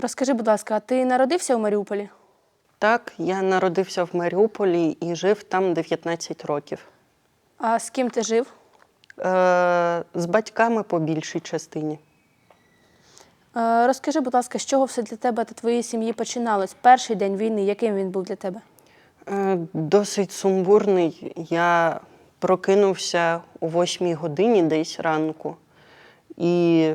Розкажи, будь ласка, а ти народився у Маріуполі? Так, я народився в Маріуполі і жив там 19 років. А з ким ти жив? Е, з батьками по більшій частині. Е, Розкажи, будь ласка, з чого все для тебе та твоєї сім'ї починалось? Перший день війни, яким він був для тебе? Е, Досить сумбурний. Я прокинувся о 8 годині десь ранку, і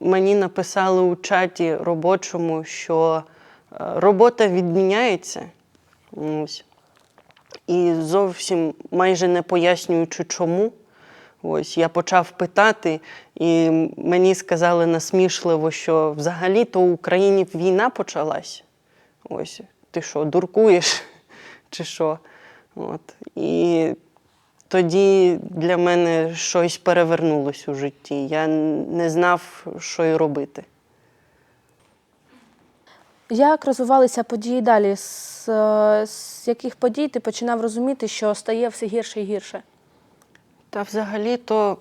мені написали у чаті робочому, що е, робота відміняється. Ось. І зовсім майже не пояснюючи чому. Ось я почав питати, і мені сказали насмішливо, що взагалі-то в Україні війна почалась. Ось, ти що, дуркуєш чи що? От. І тоді для мене щось перевернулось у житті. Я не знав, що й робити. Як розвивалися події далі? З, з яких подій ти починав розуміти, що стає все гірше і гірше? Та взагалі-то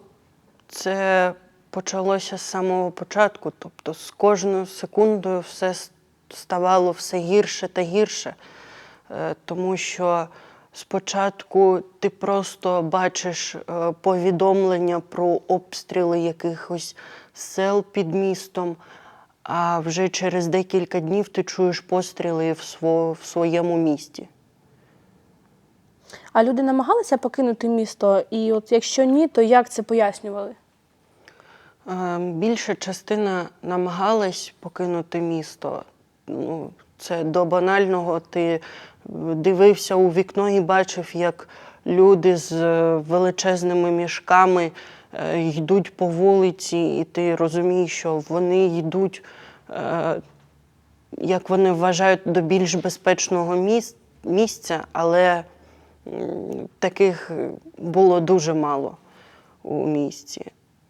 це почалося з самого початку. Тобто з кожною секундою все ставало все гірше та гірше. Е, Тому що спочатку ти просто бачиш е, повідомлення про обстріли якихось сел під містом, а вже через декілька днів ти чуєш постріли в, сво- в своєму місті. А люди намагалися покинути місто, і от якщо ні, то як це пояснювали? Е, Більша частина намагалась покинути місто. Ну, це до банального. Ти дивився у вікно і бачив, як люди з е, величезними мішками е, йдуть по вулиці, і ти розумієш, що вони йдуть, е, як вони вважають, до більш безпечного місця, але таких було дуже мало у місті.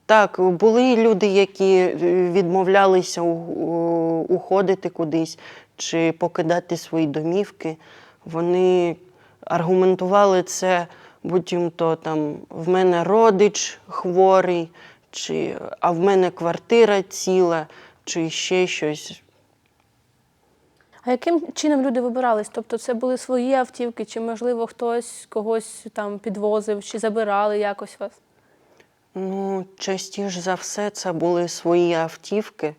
Так, були люди, які відмовлялися уходити кудись чи покидати свої домівки. Вони аргументували це, будь-то там в мене родич хворий, чи а в мене квартира ціла, чи ще щось. А яким чином люди вибирались? Тобто це були свої автівки, чи, можливо, хтось когось там підвозив, чи забирали якось вас? Ну, частіше за все, це були свої автівки.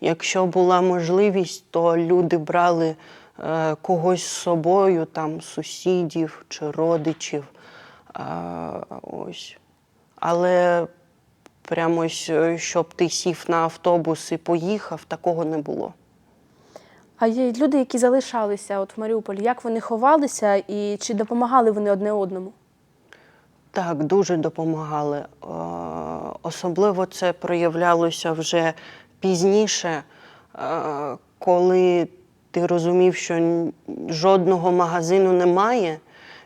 Якщо була можливість, то люди брали е, когось з собою, там сусідів чи родичів. А, ось. Але прямо ось, е, щоб ти сів на автобус і поїхав, такого не було. А є люди, які залишалися от в Маріуполі, як вони ховалися і чи допомагали вони одне одному? Так, дуже допомагали. Е, Особливо це проявлялося вже пізніше, е, коли ти розумів, що жодного магазину немає,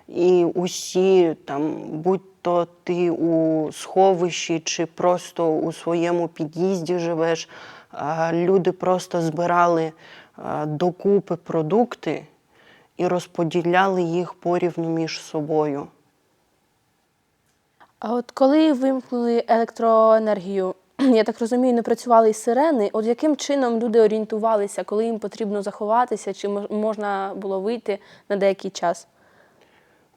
і усі, там, будь-то ти у сховищі чи просто у своєму під'їзді живеш, е, люди просто збирали е, докупи продукти і розподіляли їх порівну між собою. А от коли вимкнули електроенергію, я так розумію, не працювали і сирени. От яким чином люди орієнтувалися, коли їм потрібно заховатися, чи можна було вийти на деякий час?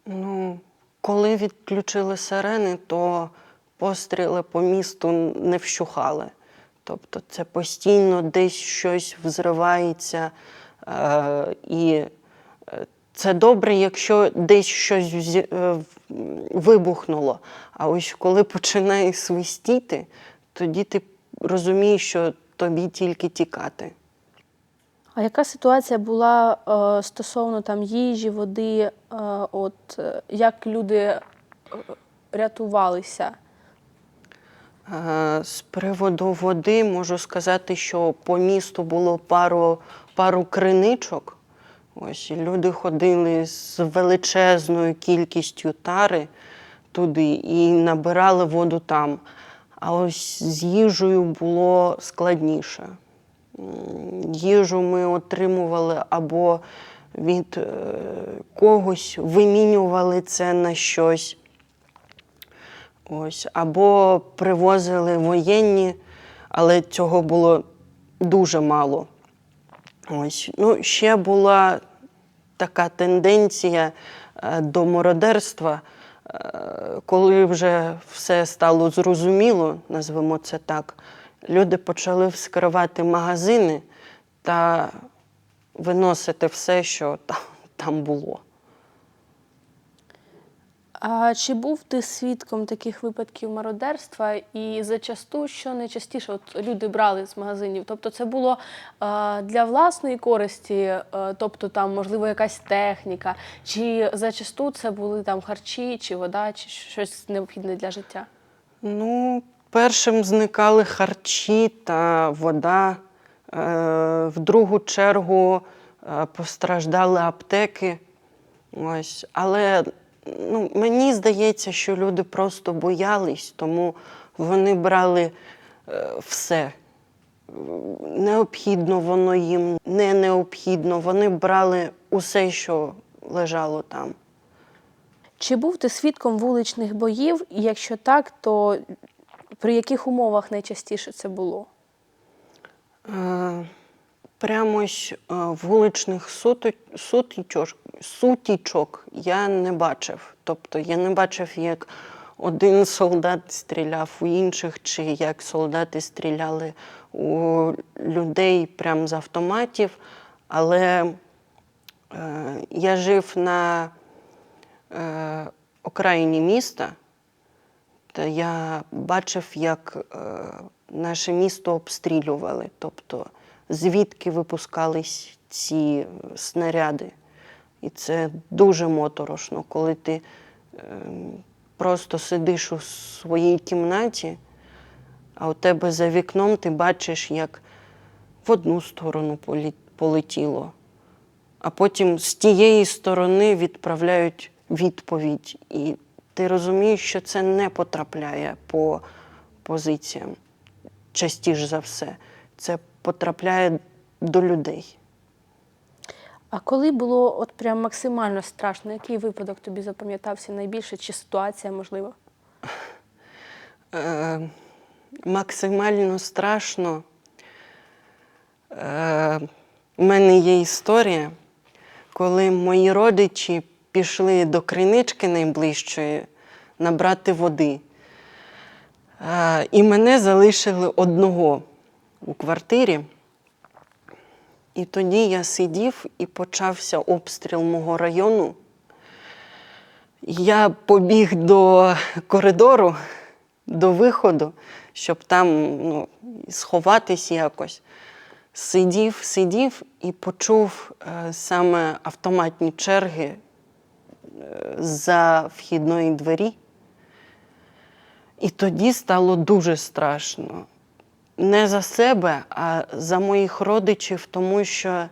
Ну, коли відключили сирени, то постріли по місту не вщухали. Тобто це постійно десь щось взривається. Е, і е, це добре, якщо десь щось е, вибухнуло. А ось коли починає свистіти, тоді ти розумієш, що тобі тільки тікати. А яка ситуація була е, стосовно там їжі, води? Е, от е, як люди е, рятувалися? Е, З приводу води можу сказати, що по місту було пару, пару криничок. Ось люди ходили з величезною кількістю тари туди і набирали воду там. А ось з їжею було складніше. Їжу ми отримували або від е, когось, вимінювали це на щось. Ось, або привозили воєнні, але цього було дуже мало. Ось. Ну, ще була така тенденція е, до мародерства, коли вже все стало зрозуміло, назвемо це так, люди почали вскривати магазини та виносити все, що там, було. А чи був ти свідком таких випадків мародерства? І зачасту, що найчастіше от люди брали з магазинів? Тобто це було е, для власної користі, е, тобто там, можливо, якась техніка, чи зачасту це були там харчі, чи вода, чи щось необхідне для життя? Ну, першим зникали харчі та вода. Е, В другу чергу е, постраждали аптеки. Ось. Але ну, мені здається, що люди просто боялись, тому вони брали е, все. Необхідно воно їм, не необхідно. Вони брали усе, що лежало там. Чи був ти свідком вуличних боїв? І якщо так, то при яких умовах найчастіше це було? Е, Прямо е, вуличних сутічок, сутічок я не бачив. Тобто я не бачив, як один солдат стріляв у інших, чи як солдати стріляли у людей прямо з автоматів. Але е, я жив на е, окраїні міста, та я бачив, як е, наше місто обстрілювали, тобто звідки випускались ці е, снаряди. І це дуже моторошно, коли ти е, просто сидиш у своїй кімнаті, а у тебе за вікном ти бачиш, як в одну сторону полетіло, а потім з тієї сторони відправляють відповідь. І ти розумієш, що це не потрапляє по позиціям частіше за все. Це потрапляє до людей. А коли було от прям максимально страшно, який випадок тобі запам'ятався найбільше, чи ситуація можливо? Е, максимально страшно. Е, у мене є історія, коли мої родичі пішли до кринички найближчої набрати води. Е, і мене залишили одного у квартирі. І тоді я сидів і почався обстріл мого району. Я побіг до коридору, до виходу, щоб там ну, сховатись якось. Сидів, сидів і почув е, саме автоматні черги е, за вхідної двері. І тоді стало дуже страшно. Не за себе, а за моїх родичів, тому що е,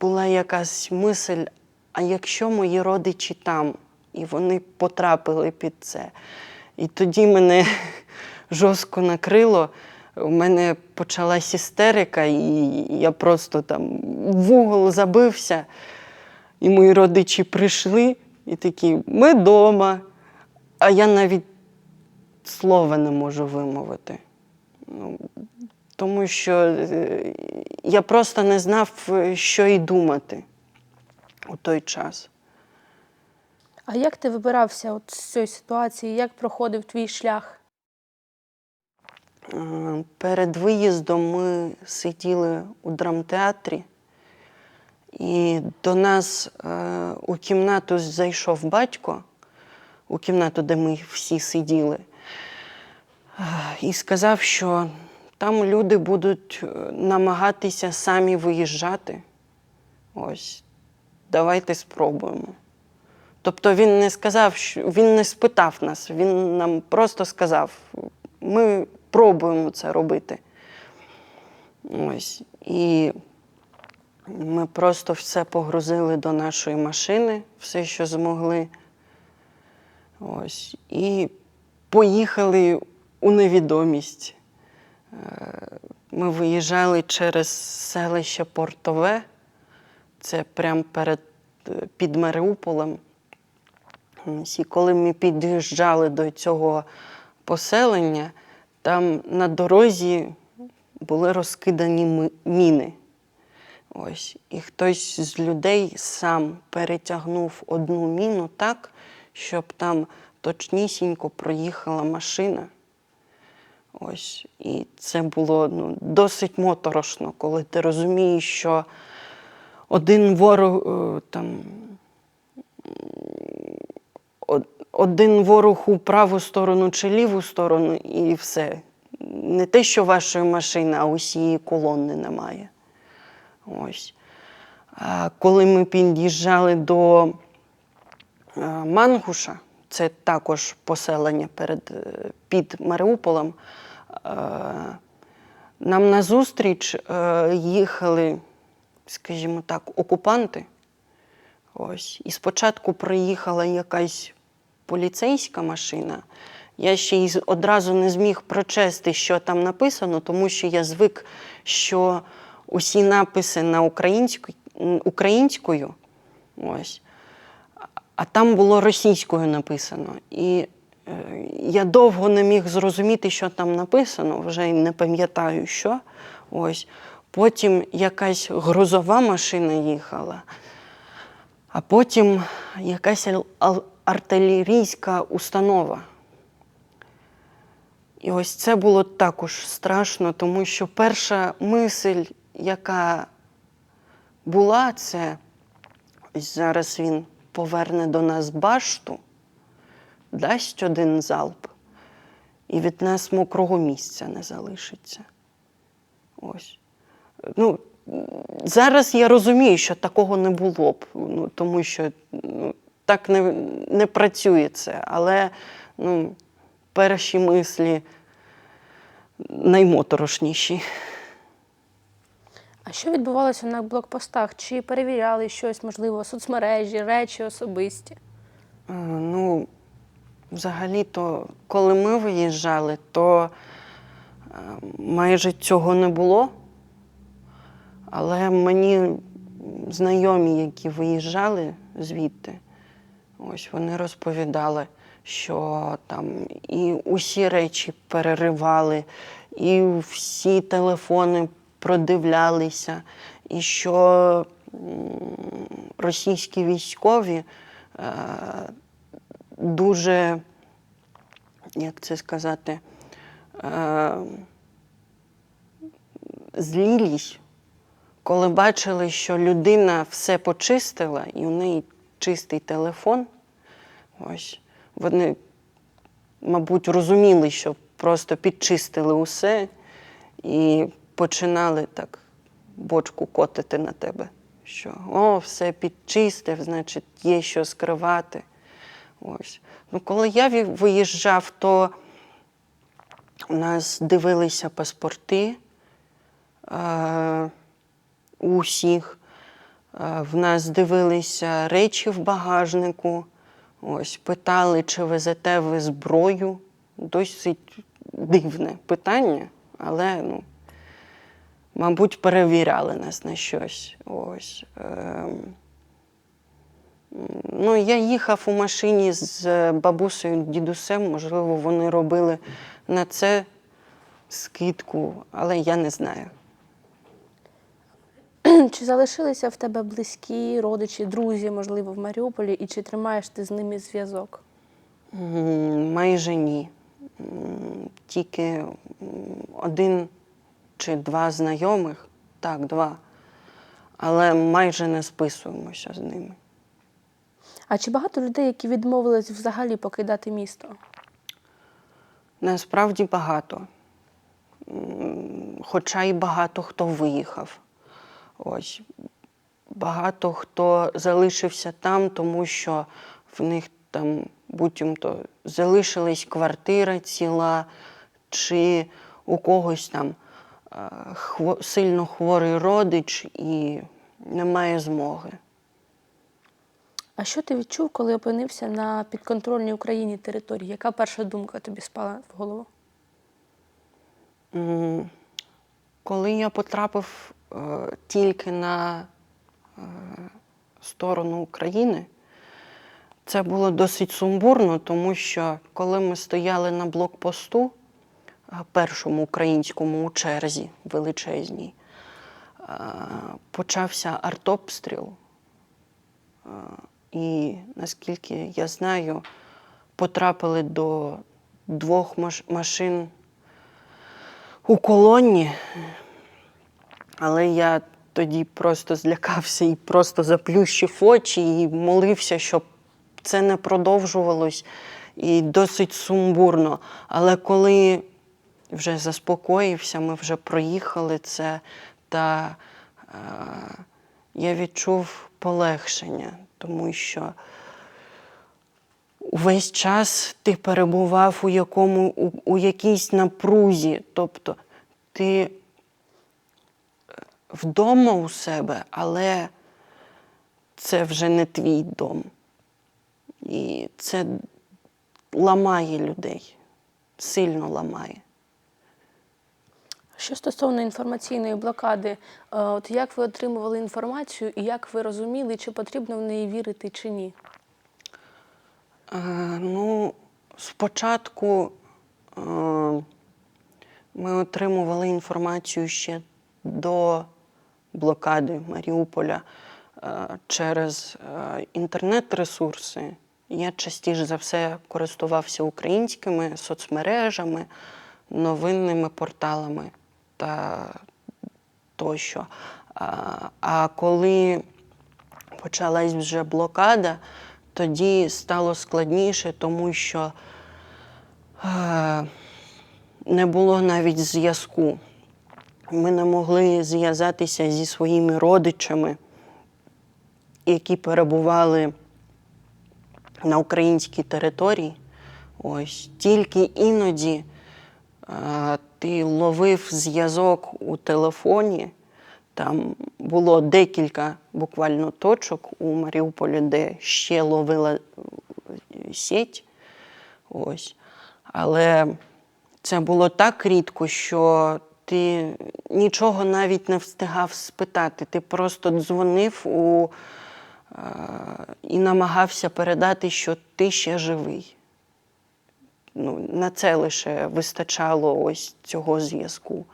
була якась мисль, а якщо мої родичі там, і вони потрапили під це. І тоді мене жорстко накрило. У мене почалась істерика, і я просто там в угол забився. І мої родичі прийшли і такі, ми вдома. А я навіть слова не можу вимовити. Ну, тому що е, я просто не знав, е, що й думати у той час. А як ти вибирався от з цієї ситуації? Як проходив твій шлях? Е, Перед виїздом ми сиділи у драмтеатрі, і до нас у кімнату зайшов батько, у кімнату, де ми всі сиділи, і сказав, що там люди будуть е, намагатися самі виїжджати. Ось, давайте спробуємо. Тобто він не сказав, що він не спитав нас, він нам просто сказав: ми пробуємо це робити. Ось. І ми просто все погрузили до нашої машини, все, що змогли. Ось. І поїхали у невідомість. Е, Ми виїжджали через селище Портове, це прямо перед е, під Маріуполем. І коли ми під'їжджали до цього поселення, там на дорозі були розкидані міни. Ось. І хтось з людей сам перетягнув одну міну так, щоб там точнісінько проїхала машина. Ось. І це було ну, досить моторошно, коли ти розумієш, що один ворог е, там. Один ворог у праву сторону чи ліву сторону, і все. Не те, що вашої машини, а усієї колони немає. Ось. А коли ми під'їжджали до е, Мангуша, це також поселення перед, е, під Маріуполем, нам назустріч е, їхали, скажімо так, окупанти. Ось. І спочатку приїхала якась поліцейська машина. Я ще й одразу не зміг прочести, що там написано, тому що я звик, що усі написи на українську, українською. Ось. А- там було російською написано. І е, я довго не міг зрозуміти, що там написано, вже не пам'ятаю, що. Ось. Потім якась грузова машина їхала, а потім якась артилерійська установа. І ось це було також страшно, тому що перша мисль, яка була, це ось зараз він поверне до нас башту, дасть один залп, і від нас мокрого місця не залишиться. Ось. Ну, зараз я розумію, що такого не було б, ну, тому що ну, так не, не працює це. Але ну, перші мислі наймоторошніші. А що відбувалося на блокпостах? Чи перевіряли щось, можливо, соцмережі, речі особисті? Е, Ну, взагалі-то, коли ми виїжджали, то е, майже цього не було. Але мені знайомі, які виїжджали звідти, ось вони розповідали, що там і усі речі переривали, і всі телефони продивлялися, і що російські військові е, дуже, як це сказати, е, злілість, коли бачили, що людина все почистила, і у неї чистий телефон. Ось вони, мабуть, розуміли, що просто підчистили усе і починали так бочку котити на тебе. Що о, все підчистив, значить, є що скривати. Ось. Ну, коли я виїжджав, то у нас дивилися паспорти е, усіх. Е, В нас дивилися речі в багажнику. Ось, питали, чи везете ви зброю. Досить дивне питання, але ну, мабуть, перевіряли нас на щось. Ось. Ем, Ну, я їхав у машині з бабусею, дідусем, можливо, вони робили на це скидку, але я не знаю. Чи залишилися в тебе близькі родичі, друзі, можливо, в Маріуполі, і чи тримаєш ти з ними зв'язок? Майже ні. Тільки один чи два знайомих, так, два. Але майже не списуємося з ними. А чи багато людей, які відмовились взагалі покидати місто? Насправді багато. Хоча й багато хто виїхав. Ось. Багато хто залишився там, тому що в них там буцімто залишилась квартира ціла, чи у когось там е, сильно хворий родич і немає змоги. А що ти відчув, коли опинився на підконтрольній Україні території? Яка перша думка тобі спала в голову? Коли я потрапив е, тільки на е, сторону України, це було досить сумбурно, тому що коли ми стояли на блокпосту, першому українському у черзі величезній. А, Почався артобстріл. І наскільки я знаю, потрапили до двох машин у колонні, але я тоді просто злякався і просто заплющив очі і молився, щоб це не продовжувалось і досить сумбурно. Але коли вже заспокоївся, ми вже проїхали це, та е, я відчув полегшення, тому що увесь час ти перебував у якому у, у якійсь напрузі. Тобто ти е, вдома у себе, але це вже не твій дом. І це ламає людей, сильно ламає. Що стосовно інформаційної блокади, е, от як ви отримували інформацію і як ви розуміли, чи потрібно в неї вірити чи ні? Е, ну, спочатку е, ми отримували інформацію ще до блокади Маріуполя е, через е, інтернет-ресурси. Я частіше за все користувався українськими соцмережами, новинними порталами та тощо. А, а коли почалась вже блокада, тоді стало складніше, тому що е, не було навіть зв'язку. Ми не могли зв'язатися зі своїми родичами, які перебували на українській території. Ось тільки іноді е, ти ловив зв'язок у телефоні. Там було декілька буквально точок у Маріуполі, де ще ловила е, сеть. Ось. Але це було так рідко, що ти нічого навіть не встигав спитати. Ти просто дзвонив у, е, і намагався передати, що ти ще живий. Ну, на це лише вистачало ось цього зв'язку.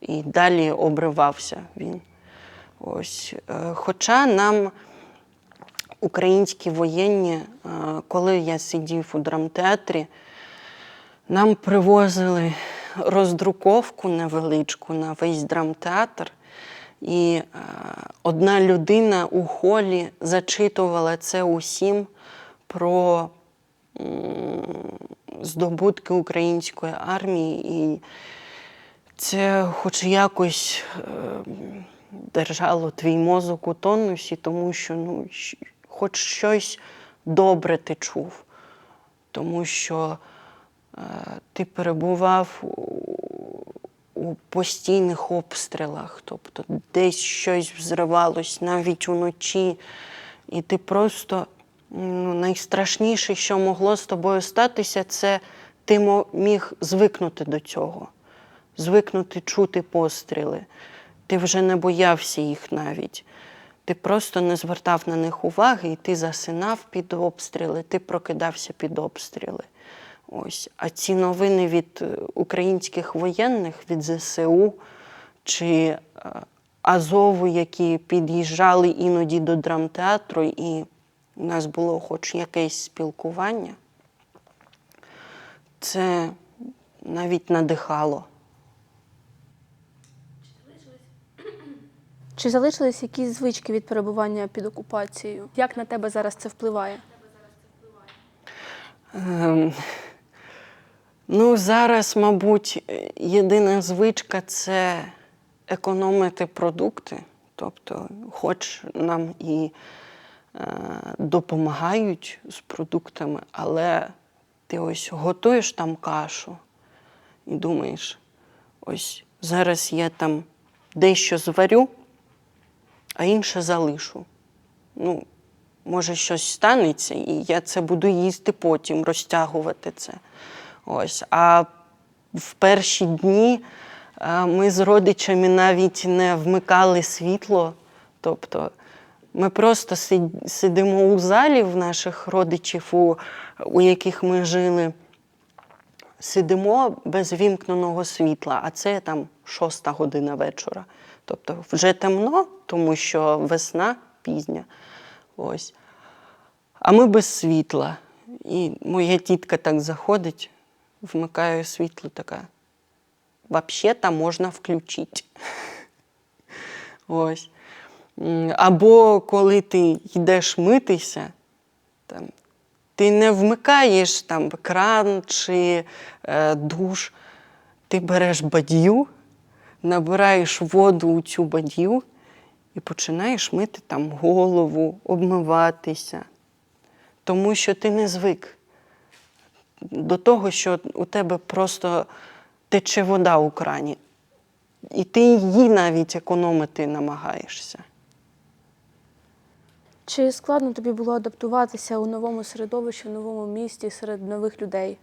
І далі обривався він. Ось. Е, Хоча нам українські воєнні, е, коли я сидів у драмтеатрі, нам привозили роздруковку невеличку на весь драмтеатр. І е, одна людина у холі зачитувала це усім про здобутки української армії. І це хоч якось е, держало твій мозок у тонусі, тому що ну, хоч щось добре ти чув, тому що е, ти перебував у, у постійних обстрілах, тобто десь щось взривалось навіть уночі, і ти просто ну, найстрашніше, що могло з тобою статися, це ти міг звикнути до цього звикнути чути постріли. Ти вже не боявся їх навіть. Ти просто не звертав на них уваги, і ти засинав під обстріли, ти прокидався під обстріли. Ось. А ці новини від е, українських воєнних, від ЗСУ чи е, Азову, які під'їжджали іноді до драмтеатру, і у нас було хоч якесь спілкування, це навіть надихало. Чи залишились якісь звички від перебування під окупацією? Як на тебе зараз це впливає? Ем, ну, зараз, мабуть, єдина звичка це економити продукти. Тобто, хоч нам і допомагають з продуктами, але ти ось готуєш там кашу і думаєш, ось зараз я там дещо зварю, а інше залишу. Ну, може, щось станеться, і я це буду їсти потім, розтягувати це. Ось. А в перші дні е, ми з родичами навіть не вмикали світло. Тобто ми просто сидимо у залі в наших родичів, у, у яких ми жили. сидимо без вімкненого світла, а це там шоста година вечора. Тобто вже темно, тому що весна пізня. Ось. А ми без світла. І моя тітка так заходить, вмикає світло, така. Взагалі-то можна включити. Ось. Або коли ти йдеш митися, там, ти не вмикаєш там кран чи е, душ, ти береш бадью, набираєш воду у цю бадью і починаєш мити там голову, обмиватися. Тому що ти не звик до того, що у тебе просто тече вода у крані. І ти її навіть економити намагаєшся. Чи складно тобі було адаптуватися у новому середовищі, в новому місті серед нових людей?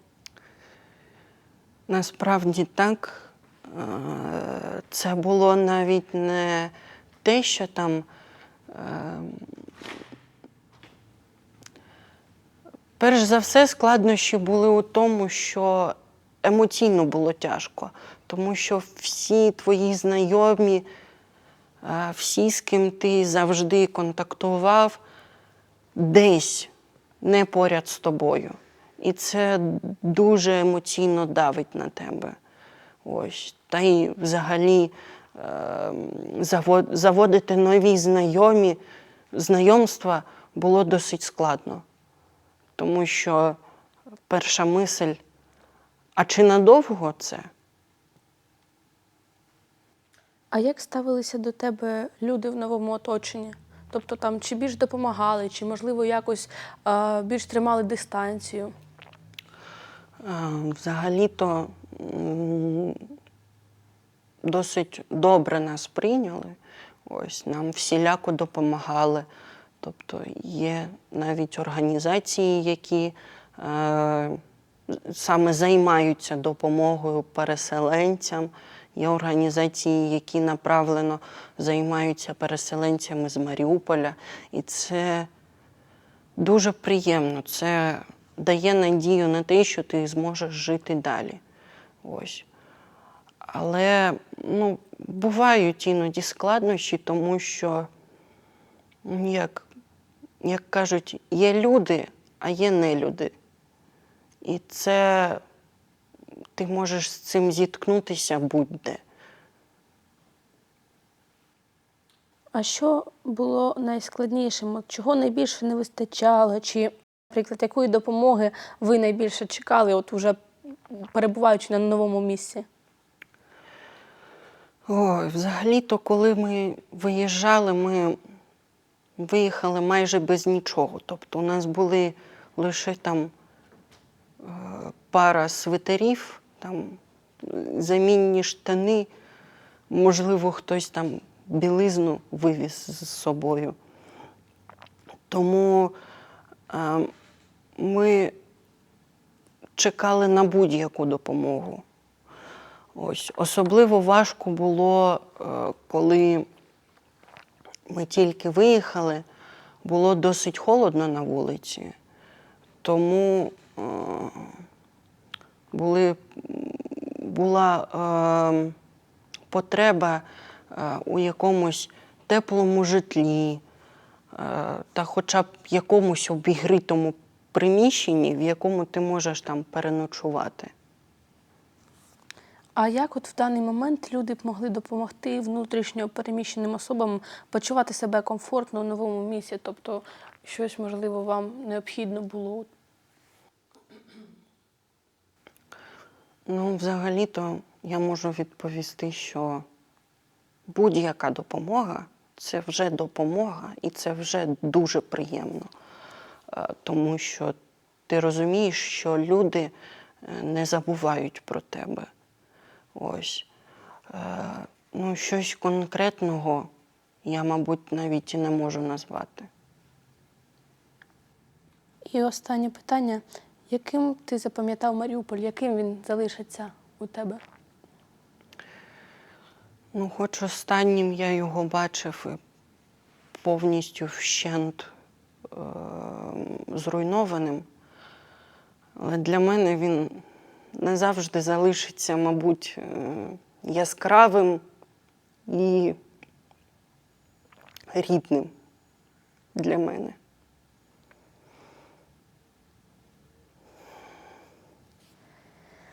Насправді так. Е, Це було навіть не те, що там. е, Перш за все, складнощі були у тому, що емоційно було тяжко, тому що всі твої знайомі, всі, з ким ти завжди контактував, десь не поряд з тобою. І це дуже емоційно давить на тебе. Ось. Та й взагалі е, заводити нові знайомі, знайомства було досить складно. Тому що перша мисль, а чи надовго це? А як ставилися до тебе люди в новому оточенні? Тобто там чи більш допомагали, чи можливо якось е, більш тримали дистанцію? Взагалі-то досить добре нас прийняли. Ось нам всіляко допомагали. Тобто є навіть організації, які е, саме займаються допомогою переселенцям. Є організації, які направлено займаються переселенцями з Маріуполя. І це дуже приємно. Це дає надію на те, що ти зможеш жити далі. Ось. Але ну, бувають іноді складнощі, тому що, ну, як, як кажуть, є люди, а є нелюди. І це ти можеш з цим зіткнутися будь-де. А що було найскладнішим? От чого найбільше не вистачало? Чи, наприклад, якої допомоги ви найбільше чекали, от уже перебуваючи на новому місці? Ой, взагалі-то, коли ми виїжджали, ми виїхали майже без нічого. Тобто у нас були лише там пара свитерів, там замінні штани, можливо, хтось там білизну вивіз з собою. Тому е, ми чекали на будь-яку допомогу. Ось особливо важко було, е, коли ми тільки виїхали, було досить холодно на вулиці, тому були, була е, потреба е, у якомусь теплому житлі е, та хоча б якомусь обігрітому приміщенні, в якому ти можеш там переночувати. А як от в даний момент люди б могли допомогти внутрішньо переміщеним особам почувати себе комфортно у новому місці? Тобто щось, можливо, вам необхідно було? Ну, взагалі-то я можу відповісти, що будь-яка допомога це вже допомога, і це вже дуже приємно. Е, Тому що ти розумієш, що люди е, не забувають про тебе. Ось. Е, Ну, щось конкретного я, мабуть, навіть і не можу назвати. І останнє питання: яким ти запам'ятав Маріуполь? Яким він залишиться у тебе? Ну, хоч останнім я його бачив і повністю вщент е- зруйнованим. Але для мене він назавжди залишиться, мабуть, е, яскравим і рідним для мене.